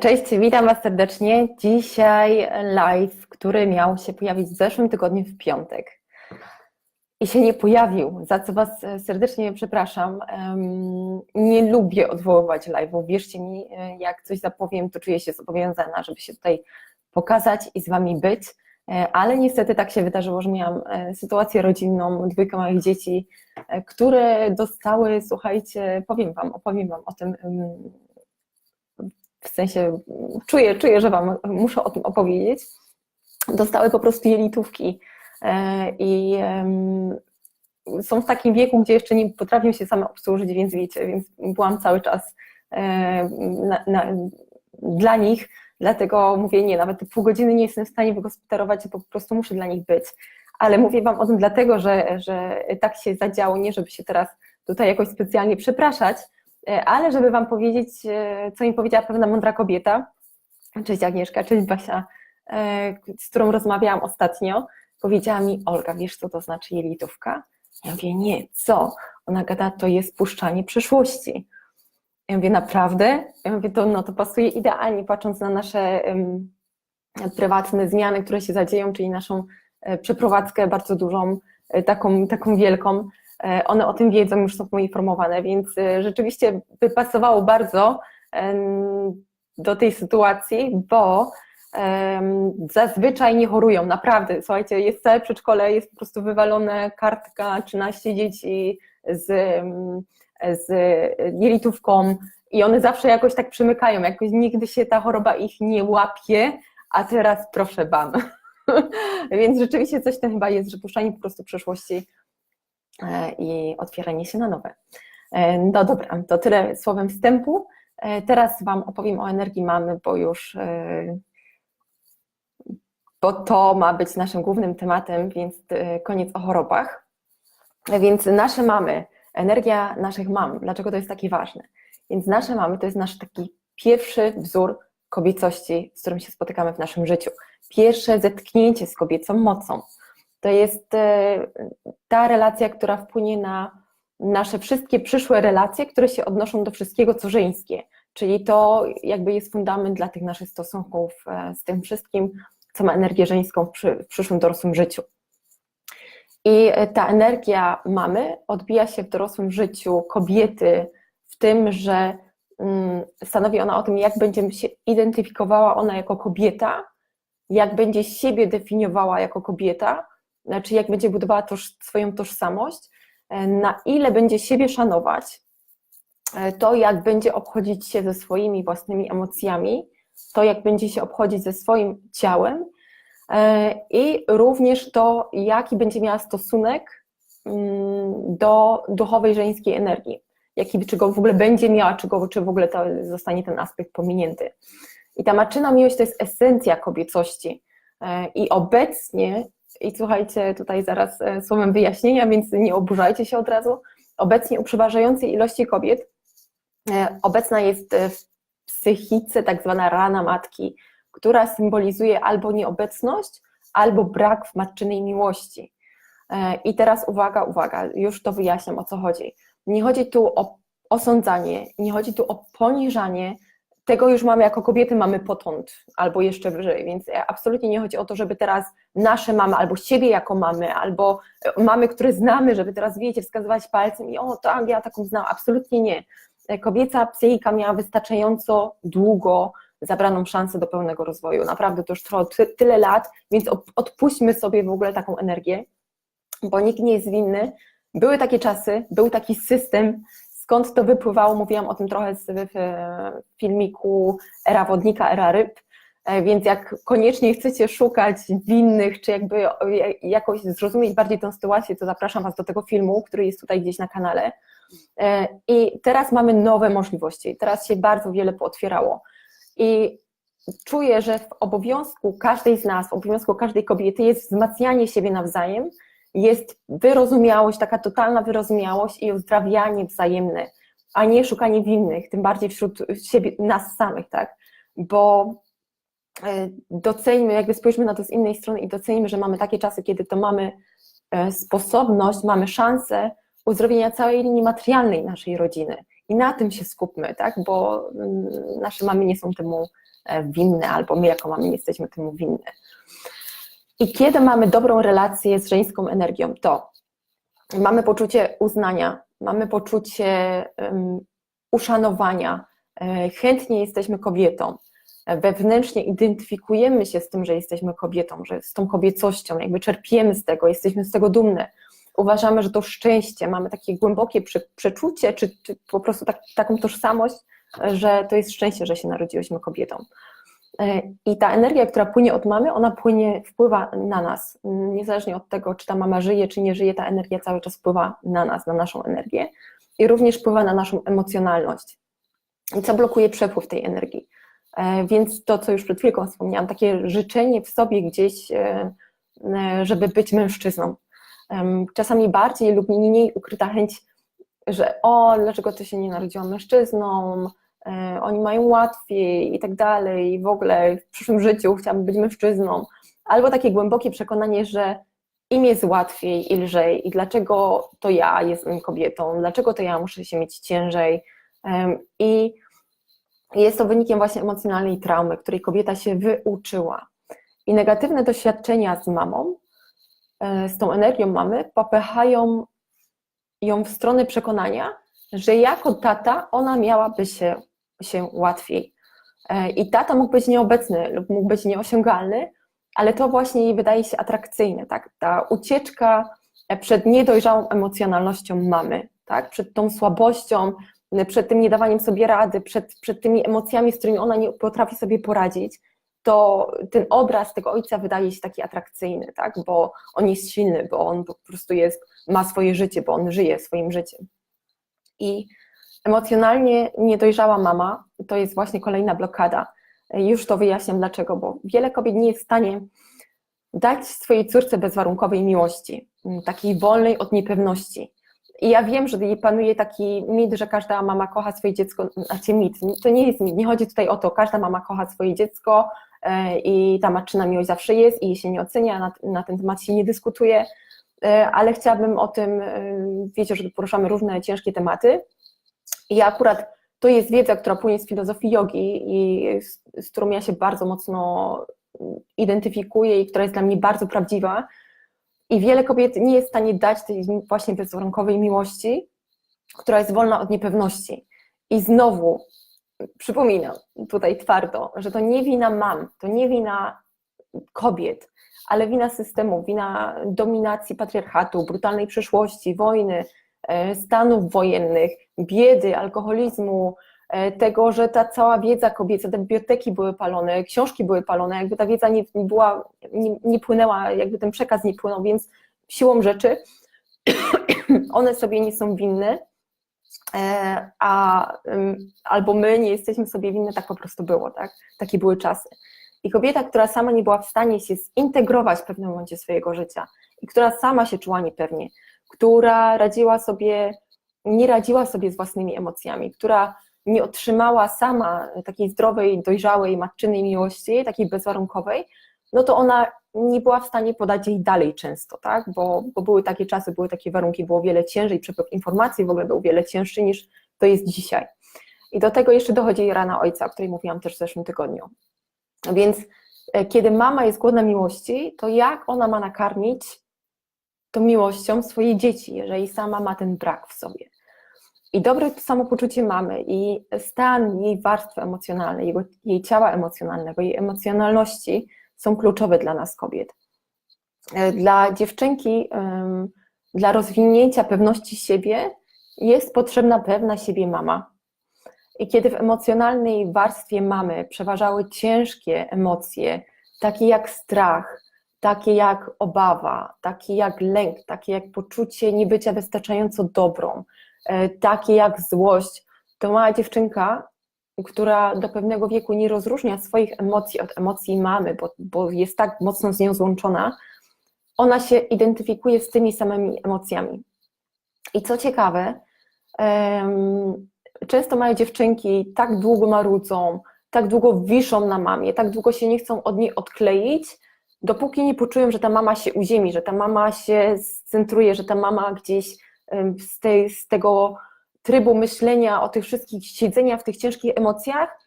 Cześć, witam Was serdecznie. Dzisiaj live, który miał się pojawić w zeszłym tygodniu w piątek i się nie pojawił, za co Was serdecznie przepraszam. Nie lubię odwoływać live'ów. Wierzcie mi, jak coś zapowiem, to czuję się zobowiązana, żeby się tutaj pokazać i z Wami być, ale niestety tak się wydarzyło, że miałam sytuację rodzinną, dwójkę małych dzieci, które dostały, słuchajcie, powiem Wam, opowiem Wam o tym w sensie czuję, czuję, że Wam muszę o tym opowiedzieć, dostały po prostu jelitówki e, i są w takim wieku, gdzie jeszcze nie potrafią się same obsłużyć, więc wiecie, więc byłam cały czas e, na, na, dla nich, dlatego mówię, nie, nawet pół godziny nie jestem w stanie wygospodarować, po prostu muszę dla nich być. Ale mówię Wam o tym dlatego, że, że tak się zadziało, nie żeby się teraz tutaj jakoś specjalnie przepraszać, ale żeby Wam powiedzieć, e, co mi powiedziała pewna mądra kobieta, cześć Agnieszka, cześć Basia, e, z którą rozmawiałam ostatnio, powiedziała mi, Olga, wiesz co to znaczy jelitówka? Ja mówię, nie, co? Ona gada, to jest puszczanie przyszłości. Ja mówię, naprawdę? Ja mówię, to, no, to pasuje idealnie, patrząc na nasze um, prywatne zmiany, które się zadzieją, czyli naszą przeprowadzkę bardzo dużą, taką, taką wielką, E, one o tym wiedzą, już są poinformowane, więc e, rzeczywiście by pasowało bardzo do tej sytuacji, bo zazwyczaj nie chorują, naprawdę. Słuchajcie, jest całe przedszkole, jest po prostu wywalone kartka, 13 dzieci z, z jelitówką i one zawsze jakoś tak przymykają, jakoś nigdy się ta choroba ich nie łapie, a teraz proszę ban. Więc rzeczywiście coś tam chyba jest, że puszczanie po prostu przeszłości E, i otwieranie się na nowe. E, no dobra, to tyle słowem wstępu. E, teraz Wam opowiem o energii mamy, bo już bo to ma być naszym głównym tematem, więc koniec o chorobach. Więc nasze mamy, energia naszych mam, dlaczego to jest takie ważne? Więc nasze mamy to jest nasz taki pierwszy wzór kobiecości, z którym się spotykamy w naszym życiu. Pierwsze zetknięcie z kobiecą mocą. To jest e, ta relacja, która wpłynie na nasze wszystkie przyszłe relacje, które się odnoszą do wszystkiego, co żeńskie. Czyli to jakby jest fundament dla tych naszych stosunków e, z tym wszystkim, co ma energię żeńską w, przy, w przyszłym dorosłym życiu. I e, ta energia mamy odbija się w dorosłym życiu kobiety w tym, że mm, stanowi ona o tym, jak będzie się identyfikowała ona jako kobieta, jak będzie siebie definiowała jako kobieta, znaczy jak będzie budowała toż, swoją tożsamość, e, na ile będzie siebie szanować, e, to jak będzie obchodzić się ze swoimi własnymi emocjami, to jak będzie się obchodzić ze swoim ciałem e, i również to, jaki będzie miała stosunek mm, do duchowej żeńskiej energii, jaki, czy go w ogóle będzie miała, czy, go, czy w ogóle to zostanie ten aspekt pominięty. I ta maczyna miłość to jest esencja kobiecości. I obecnie i słuchajcie, tutaj zaraz e, słowem wyjaśnienia, więc nie oburzajcie się od razu. Obecnie u przeważającej ilości kobiet e, obecna jest e, w psychice tak zwana rana matki, która symbolizuje albo nieobecność, albo brak w matczynej miłości. I teraz uwaga, uwaga, już to wyjaśniam o co chodzi. Nie chodzi tu o osądzanie, nie chodzi tu o poniżanie, tego już mamy jako kobiety, mamy potąd albo jeszcze wyżej, więc absolutnie nie chodzi o to, żeby teraz nasze mamy, albo siebie jako mamy, albo mamy, które znamy, żeby teraz, wiecie, wskazywać palcem i o, to ja taką znam, absolutnie nie. Kobieca psychika miała wystarczająco długo zabraną szansę do pełnego rozwoju, naprawdę to już trwało tyle lat, więc odpuśćmy sobie w ogóle taką energię, bo nikt nie jest winny. Były takie czasy, był taki system, Skąd to wypływało? Mówiłam o tym trochę w filmiku Era Wodnika, Era Ryb, e, więc jak koniecznie chcecie szukać winnych, czy jakby jakoś zrozumieć bardziej tę sytuację, to zapraszam Was do tego filmu, który jest tutaj gdzieś na kanale. E, I teraz mamy nowe możliwości, teraz się bardzo wiele pootwierało. I czuję, że w obowiązku każdej z nas, w obowiązku każdej kobiety jest wzmacnianie siebie nawzajem, jest wyrozumiałość, taka totalna wyrozumiałość i uzdrawianie wzajemne, a nie szukanie winnych, tym bardziej wśród siebie, nas samych, tak? Bo e, doceńmy, jakby spojrzmy na to z innej strony i docenimy, że mamy takie czasy, kiedy to mamy e, sposobność, mamy szansę uzdrowienia całej linii materialnej naszej rodziny. i na tym się skupmy, tak? bo mm, nasze mamy nie są temu e, winne, albo my jako mamy nie jesteśmy temu winne. I kiedy mamy dobrą relację z żeńską energią, to mamy poczucie uznania, mamy poczucie um, uszanowania, e, chętnie jesteśmy kobietą, wewnętrznie identyfikujemy się z tym, że jesteśmy kobietą, że z tą kobiecością, jakby czerpiemy z tego, jesteśmy z tego dumne. Uważamy, że to szczęście, mamy takie głębokie przeczucie, czy, czy po prostu tak, taką tożsamość, że to jest szczęście, że się narodziłyśmy kobietą. E, I ta energia, która płynie od mamy, ona płynie, wpływa na nas. Niezależnie od tego, czy ta mama żyje, czy nie żyje, ta energia cały czas wpływa na nas, na naszą energię i również wpływa na naszą emocjonalność. I co blokuje przepływ tej energii? E, więc to, co już przed chwilką wspomniałam, takie życzenie w sobie gdzieś, e, żeby być mężczyzną. Czasami bardziej lub mniej ukryta chęć, że o, dlaczego ty się nie narodziłam mężczyzną, oni mają łatwiej i tak dalej, i w ogóle w przyszłym życiu chciałabym być mężczyzną, albo takie głębokie przekonanie, że im jest łatwiej i lżej. I dlaczego to ja jestem kobietą, dlaczego to ja muszę się mieć ciężej? I jest to wynikiem właśnie emocjonalnej traumy, której kobieta się wyuczyła. I negatywne doświadczenia z mamą, e, z tą energią mamy, popychają ją w stronę przekonania, że jako tata ona miałaby się się łatwiej. E, I tata mógł być nieobecny lub mógł być nieosiągalny, ale to właśnie jej wydaje się atrakcyjne, tak? Ta ucieczka przed niedojrzałą emocjonalnością mamy, tak? Przed tą słabością, przed tym niedawaniem sobie rady, przed, przed tymi emocjami, z którymi ona nie potrafi sobie poradzić, to ten obraz tego ojca wydaje się taki atrakcyjny, tak? Bo on jest silny, bo on po prostu jest, ma swoje życie, bo on żyje swoim życiem. I Emocjonalnie niedojrzała mama to jest właśnie kolejna blokada. Już to wyjaśniam dlaczego, bo wiele kobiet nie jest w stanie dać swojej córce bezwarunkowej miłości, takiej wolnej od niepewności. I ja wiem, że panuje taki mit, że każda mama kocha swoje dziecko, znaczy mit, to nie jest mit, nie chodzi tutaj o to, każda mama kocha swoje dziecko e, i ta matczyna miłość zawsze jest i jej się nie ocenia, na, na ten temat się nie dyskutuje, e, ale chciałabym o tym, e, wiecie, że poruszamy różne ciężkie tematy, i akurat to jest wiedza, która płynie z filozofii jogi i z, z którą ja się bardzo mocno identyfikuję i która jest dla mnie bardzo prawdziwa. I wiele kobiet nie jest w stanie dać tej właśnie bezwarunkowej miłości, która jest wolna od niepewności. I znowu przypominam tutaj twardo, że to nie wina mam, to nie wina kobiet, ale wina systemu, wina dominacji patriarchatu, brutalnej przeszłości, wojny, stanów wojennych, biedy, alkoholizmu, e, tego, że ta cała wiedza kobieca, te biblioteki były palone, książki były palone, jakby ta wiedza nie, nie była, nie, nie płynęła, jakby ten przekaz nie płynął, więc siłą rzeczy one sobie nie są winne, e, a albo my nie jesteśmy sobie winne, tak po prostu było, tak? Takie były czasy. I kobieta, która sama nie była w stanie się zintegrować w pewnym momencie swojego życia i która sama się czuła niepewnie, która radziła sobie, nie radziła sobie z własnymi emocjami, która nie otrzymała sama takiej zdrowej, dojrzałej matczynej miłości, takiej bezwarunkowej, no to ona nie była w stanie podać jej dalej często, tak? Bo, bo były takie czasy, były takie warunki, było wiele ciężej, przepływ informacji w ogóle był wiele cięższy niż to jest dzisiaj. I do tego jeszcze dochodzi rana ojca, o której mówiłam też w zeszłym tygodniu. Więc e, kiedy mama jest głodna miłości, to jak ona ma nakarmić tą miłością swoje dzieci, jeżeli sama ma ten brak w sobie. I dobre samopoczucie mamy i stan jej warstwy emocjonalnej, jego, jej ciała emocjonalnego, jej emocjonalności są kluczowe dla nas kobiet. E, dla dziewczynki, dla rozwinięcia pewności siebie jest potrzebna pewna siebie mama. I kiedy w emocjonalnej warstwie mamy przeważały ciężkie emocje, takie jak strach, takie jak obawa, takie jak lęk, takie jak poczucie niebycia wystarczająco dobrą, e, takie jak złość, to mała dziewczynka, która do pewnego wieku nie rozróżnia swoich emocji od emocji mamy, bo, bo jest tak mocno z nią złączona, ona się identyfikuje z tymi samymi emocjami. I co ciekawe, często małe dziewczynki tak długo marudzą, tak długo wiszą na mamie, tak długo się nie chcą od niej odkleić, dopóki nie poczują, że ta mama się uziemi, że ta mama się scentruje, że ta mama gdzieś z, tej, z tego trybu myślenia o tych wszystkich, siedzenia w tych ciężkich emocjach,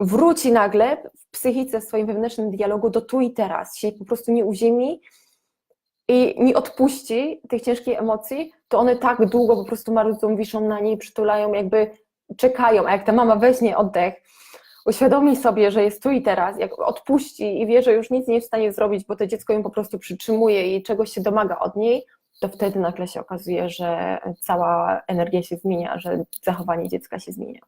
wróci nagle w psychice, w swoim wewnętrznym dialogu do tu i teraz, się po prostu nie uziemi i nie odpuści tych ciężkich emocji, to one tak długo po prostu marudzą, wiszą na niej, przytulają, jakby czekają, a jak ta mama weźmie oddech, uświadomi sobie, że jest tu i teraz, jak odpuści i wie, że już nic nie jest w stanie zrobić, bo to dziecko ją po prostu przytrzymuje i czegoś się domaga od niej, to wtedy nagle się okazuje, że cała energia się zmienia, że zachowanie dziecka się zmienia.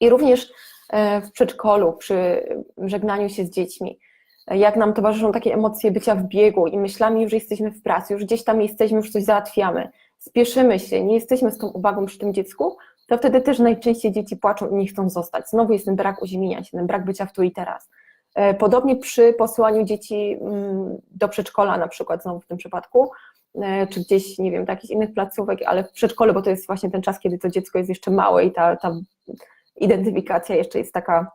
I również e, w przedszkolu, przy żegnaniu się z dziećmi, jak nam towarzyszą takie emocje bycia w biegu i myślami, że jesteśmy w pracy, już gdzieś tam jesteśmy, już coś załatwiamy, spieszymy się, nie jesteśmy z tą uwagą przy tym dziecku, to wtedy też najczęściej dzieci płaczą i nie chcą zostać. Znowu jest ten brak uziemienia się, ten brak bycia w tu i teraz. E, podobnie przy posyłaniu dzieci mm, do przedszkola, na przykład, znowu w tym przypadku, e, czy gdzieś, nie wiem, do jakichś innych placówek, ale w przedszkole, bo to jest właśnie ten czas, kiedy to dziecko jest jeszcze małe i ta, ta identyfikacja jeszcze jest taka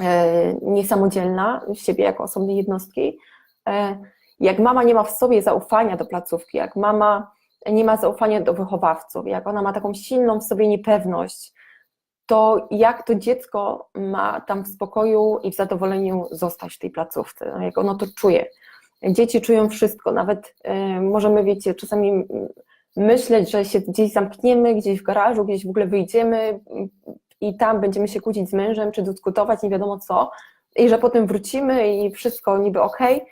e, niesamodzielna w siebie jako osobnej jednostki. Jak mama nie ma w sobie zaufania do placówki, jak mama nie ma zaufania do wychowawców, jak ona ma taką silną w sobie niepewność, to jak to dziecko ma tam w spokoju i w zadowoleniu zostać w tej placówce, jak ono to czuje. Dzieci czują wszystko, nawet y, możemy, wiecie, czasami myśleć, że się gdzieś zamkniemy, gdzieś w garażu, gdzieś w ogóle wyjdziemy i tam będziemy się kłócić z mężem, czy dyskutować, nie wiadomo co, i że potem wrócimy i wszystko niby okej, okay,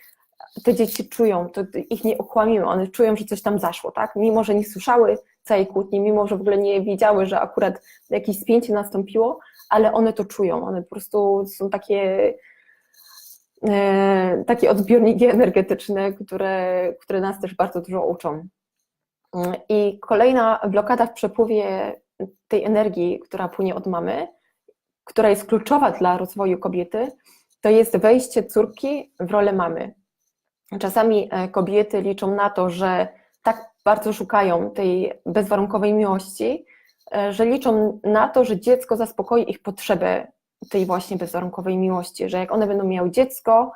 te dzieci czują, to ich nie okłamimy, one czują, że coś tam zaszło, tak? Mimo, że nie słyszały całej kłótni, mimo, że w ogóle nie wiedziały, że akurat jakieś spięcie nastąpiło, ale one to czują, one po prostu są takie e, takie odbiorniki energetyczne, które, które nas też bardzo dużo uczą. I kolejna blokada w przepływie tej energii, która płynie od mamy, która jest kluczowa dla rozwoju kobiety, to jest wejście córki w rolę mamy. Czasami e, kobiety liczą na to, że tak bardzo szukają tej bezwarunkowej miłości, e, że liczą na to, że dziecko zaspokoi ich potrzebę tej właśnie bezwarunkowej miłości, że jak one będą miały dziecko,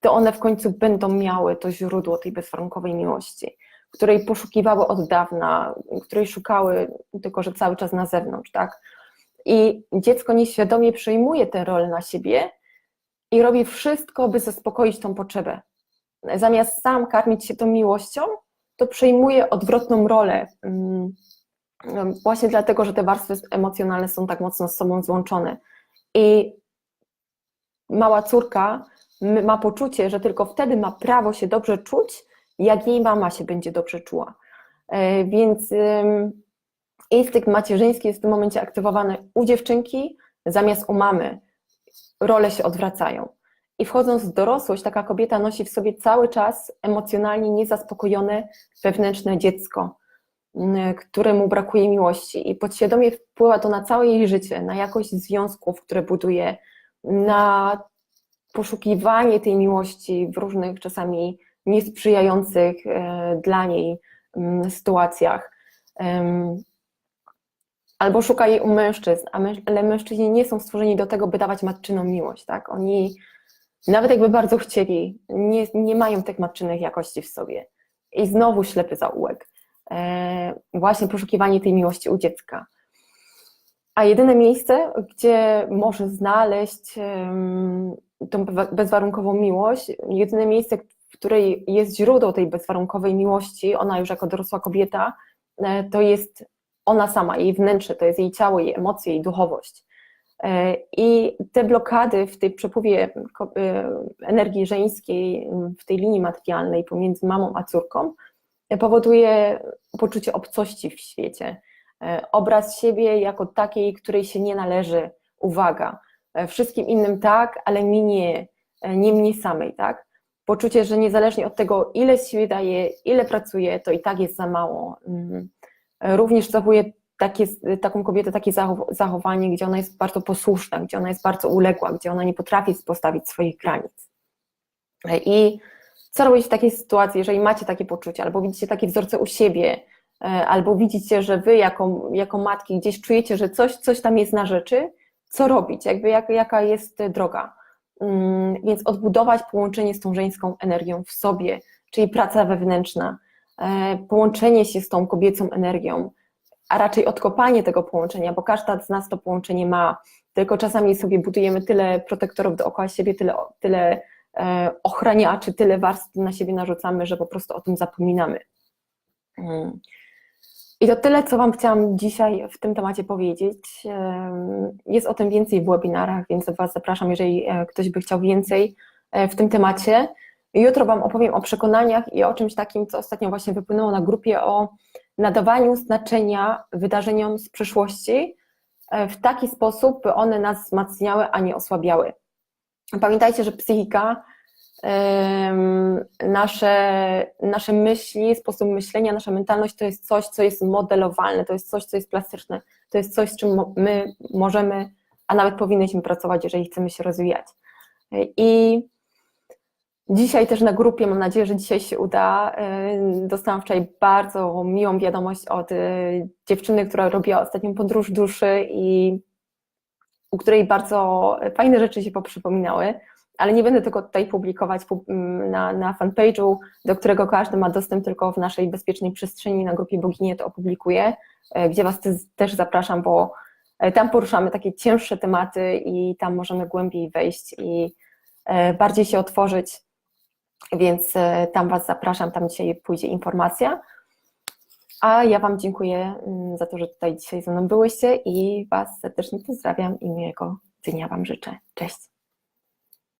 to one w końcu będą miały to źródło tej bezwarunkowej miłości, której poszukiwały od dawna, której szukały, tylko że cały czas na zewnątrz, tak? I dziecko nieświadomie przejmuje tę rolę na siebie i robi wszystko, by zaspokoić tą potrzebę zamiast sam karmić się tą miłością, to przejmuje odwrotną rolę. Mm, właśnie dlatego, że te warstwy emocjonalne są tak mocno z sobą złączone. I mała córka ma poczucie, że tylko wtedy ma prawo się dobrze czuć, jak jej mama się będzie dobrze czuła. E, więc instynkt macierzyński jest w tym momencie aktywowany u dziewczynki zamiast u mamy. Role się odwracają. I wchodząc w dorosłość, taka kobieta nosi w sobie cały czas emocjonalnie niezaspokojone wewnętrzne dziecko, mm, któremu brakuje miłości. I podświadomie wpływa to na całe jej życie, na jakość związków, które buduje, na poszukiwanie tej miłości w różnych czasami niesprzyjających e, dla niej mm, sytuacjach. Albo szuka jej u mężczyzn, ale mężczyźni nie są stworzeni do tego, by dawać matczyną miłość. Tak? Oni nawet jakby bardzo chcieli, nie, nie mają tych matczynych jakości w sobie. I znowu ślepy zaułek. E, właśnie poszukiwanie tej miłości u dziecka. A jedyne miejsce, gdzie może znaleźć tą bezwarunkową miłość, jedyne miejsce, w której jest źródło tej bezwarunkowej miłości, ona już jako dorosła kobieta, e, to jest ona sama, jej wnętrze, to jest jej ciało, jej emocje, jej duchowość. E, I te blokady w tej przepływie e, energii żeńskiej, w tej linii materialnej pomiędzy mamą a córką, e, powoduje poczucie obcości w świecie. Obraz siebie jako takiej, której się nie należy uwaga. Wszystkim innym tak, ale mi nie, nie mnie samej, tak? Poczucie, że niezależnie od tego, ile z siebie daje, ile pracuje, to i tak jest za mało. Mm. Również zachowuje takie, taką kobietę takie zachowanie, gdzie ona jest bardzo posłuszna, gdzie ona jest bardzo uległa, gdzie ona nie potrafi postawić swoich granic. I co robić w takiej sytuacji, jeżeli macie takie poczucie, albo widzicie takie wzorce u siebie, e, albo widzicie, że wy jako, jako matki gdzieś czujecie, że coś, coś tam jest na rzeczy, co robić, jakby jak, jaka jest droga. Mm, więc odbudować połączenie z tą żeńską energią w sobie, czyli praca wewnętrzna, e, połączenie się z tą kobiecą energią, a raczej odkopanie tego połączenia, bo każda z nas to połączenie ma, tylko czasami sobie budujemy tyle protektorów dookoła siebie, tyle, tyle e, ochraniaczy, tyle warstw na siebie narzucamy, że po prostu o tym zapominamy. Mm. I to tyle, co Wam chciałam dzisiaj w tym temacie powiedzieć. Em, Jest o tym więcej w webinarach, więc Was zapraszam, jeżeli e, ktoś by chciał więcej e, w tym temacie. Jutro Wam opowiem o przekonaniach i o czymś takim, co ostatnio właśnie wypłynęło na grupie, o nadawaniu znaczenia wydarzeniom z przeszłości e, w taki sposób, by one nas wzmacniały, a nie osłabiały. Pamiętajcie, że psychika, nasze, nasze myśli, sposób myślenia, nasza mentalność to jest coś, co jest modelowalne, to jest coś, co jest plastyczne, to jest coś, z czym my możemy, a nawet powinniśmy pracować, jeżeli chcemy się rozwijać. I Dzisiaj też na grupie, mam nadzieję, że dzisiaj się uda. y, Dostałam wczoraj bardzo miłą wiadomość od y, dziewczyny, która robiła ostatnią podróż duszy i u której bardzo fajne rzeczy się poprzypominały, ale nie będę tego tutaj publikować pu- m, na, na fanpage'u, do którego każdy ma dostęp tylko w naszej bezpiecznej przestrzeni na grupie Boginie to opublikuję, y, gdzie Was te- też zapraszam, bo tam poruszamy takie cięższe tematy i tam możemy głębiej wejść i bardziej się otworzyć więc e, tam Was zapraszam, tam dzisiaj pójdzie informacja. A ja Wam dziękuję mm, za to, że tutaj dzisiaj ze mną byłyście i Was serdecznie pozdrawiam i miłego dnia Wam życzę. Cześć.